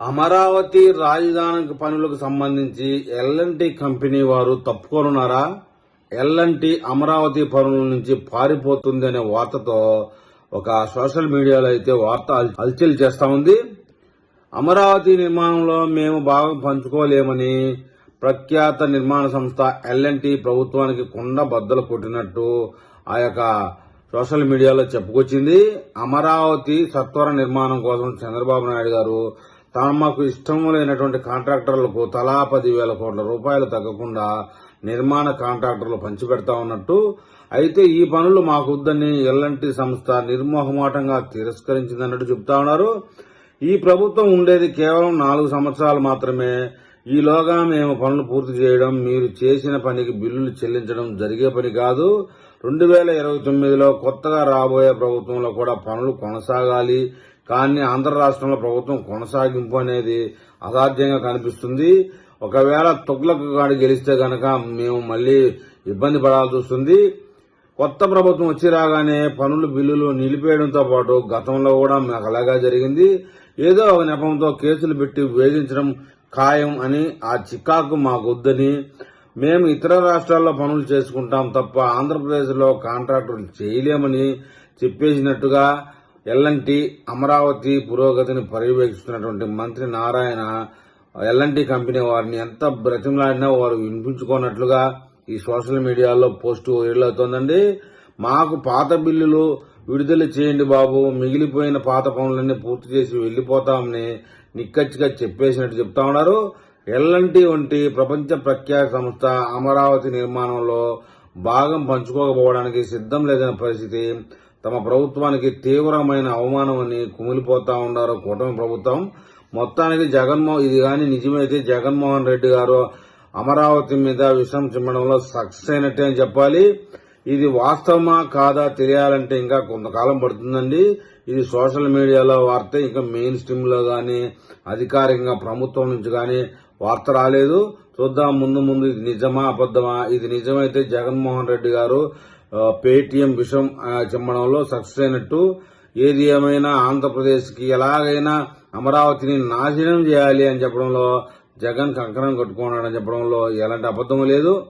అమరావతి రాజధాని పనులకు సంబంధించి ఎల్ఎన్టీ కంపెనీ వారు తప్పుకోనున్నారా? ఎల్ఎన్టీ అమరావతి పనుల నుంచి పారిపోతుంది అనే వార్తతో ఒక సోషల్ మీడియాలో అయితే వార్త హల్- హల్చల్ చేస్తా ఉంది. అమరావతి నిర్మాణంలో మేము భాగం పంచుకోలేమని ప్రఖ్యాత నిర్మాణ సంస్థ ఎల్ఎన్టీ ప్రభుత్వానికి కుండ బద్దలు కొట్టినట్టు ఆ యొక్క సోషల్ మీడియాలో చెప్పుకొచ్చింది. అమరావతి సత్వర నిర్మాణం కోసం చంద్రబాబు నాయుడు గారు తమకు ఇష్టం లేనటువంటి కాంట్రాక్టర్లకు తలా పదివేల కోట్ల రూపాయలు తగ్గకుండా నిర్మాణ కాంట్రాక్టర్లు పంచిపెడతా ఉన్నట్టు అయితే ఈ పనులు మాకొద్దని ఎల్ఎన్టీ సంస్థ నిర్మోహమాటంగా తిరస్కరించిందన్నట్టు చెప్తా ఉన్నారు. ఈ ప్రభుత్వం ఉండేది కేవలం నాలుగు సంవత్సరాలు మాత్రమే. ఈలోగా మేము పనులు పూర్తి చేయడం మీరు చేసిన పనికి బిల్లులు చెల్లించడం జరిగే పని కాదు. రెండు వేల ఇరవై తొమ్మిదిలో కొత్తగా రాబోయే ప్రభుత్వంలో కూడా పనులు కొనసాగాలి. కానీ ఆంధ్ర రాష్ట్రంలో ప్రభుత్వం కొనసాగింపు అనేది అసాధ్యంగా కనిపిస్తుంది. ఒకవేళ తుగ్లక్ గాడి గెలిస్తే గనక మేము మళ్ళీ ఇబ్బంది పడాల్సి వస్తుంది. కొత్త ప్రభుత్వం వచ్చి రాగానే పనులు బిల్లులు నిలిపేయడంతో పాటు గతంలో కూడా మాకు అలాగా జరిగింది. ఏదో ఒక నెపంతో కేసులు పెట్టి వేధించడం ఖాయం అని ఆ చికాకు మాకొద్దని మేము ఇతర రాష్ట్రాల్లో పనులు చేసుకుంటాం తప్ప ఆంధ్రప్రదేశ్లో కాంట్రాక్టులు చేయలేమని చెప్పేసినట్టుగా ఎల్ఎన్టి అమరావతి పురోగతిని పర్యవేక్షిస్తున్నటువంటి మంత్రి నారాయణ ఎల్ఎన్టీ కంపెనీ వారిని ఎంత బ్రతిమలాడినా వారు వినిపించుకోనట్లుగా ఈ సోషల్ మీడియాలో పోస్ట్ వైరల్ అవుతోందండి. మాకు పాత బిల్లులు విడుదల చేయండి బాబు మిగిలిపోయిన పాత పనులన్నీ పూర్తి చేసి వెళ్ళిపోతామని నిక్కచ్చిగా చెప్పేసినట్టు చెప్తా ఉన్నారు. ఎల్ఎన్టీ వంటి ప్రపంచ ప్రఖ్యాత సంస్థ అమరావతి నిర్మాణంలో భాగం పంచుకోకపోవడానికి సిద్ధం లేదనే పరిస్థితి. తమ ప్రభుత్వానికి తీవ్రమైన అవమానమని కుమిలిపోతా ఉన్నారు కూటమి ప్రభుత్వం. మొత్తానికి జగన్మోహన్ ఇది కానీ నిజమైతే జగన్మోహన్ రెడ్డి గారు అమరావతి మీద విషం చిమ్మడంలో సక్సెస్ అయినట్టే అని చెప్పాలి. ఇది వాస్తవమా కాదా తెలియాలంటే ఇంకా కొంతకాలం పడుతుందండి. ఇది సోషల్ మీడియాలో వార్త ఇంకా మెయిన్ స్ట్రీమ్లో కానీ అధికారికంగా ప్రభుత్వం నుంచి కానీ వార్త రాలేదు. చూద్దాం ముందు ముందు ఇది నిజమా అబద్ధమా? ఇది నిజమైతే జగన్మోహన్ రెడ్డి గారు పేటీఎం విషం ఆ, చిమ్మడంలో సక్సెస్ అయినట్టు. ఏది ఏమైనా ఆంధ్రప్రదేశ్కి ఎలాగైనా అమరావతిని నాశనం చేయాలి అని చెప్పడంలో జగన్ కంకణం కట్టుకున్నాడని చెప్పడంలో ఎలాంటి అబద్ధం లేదు.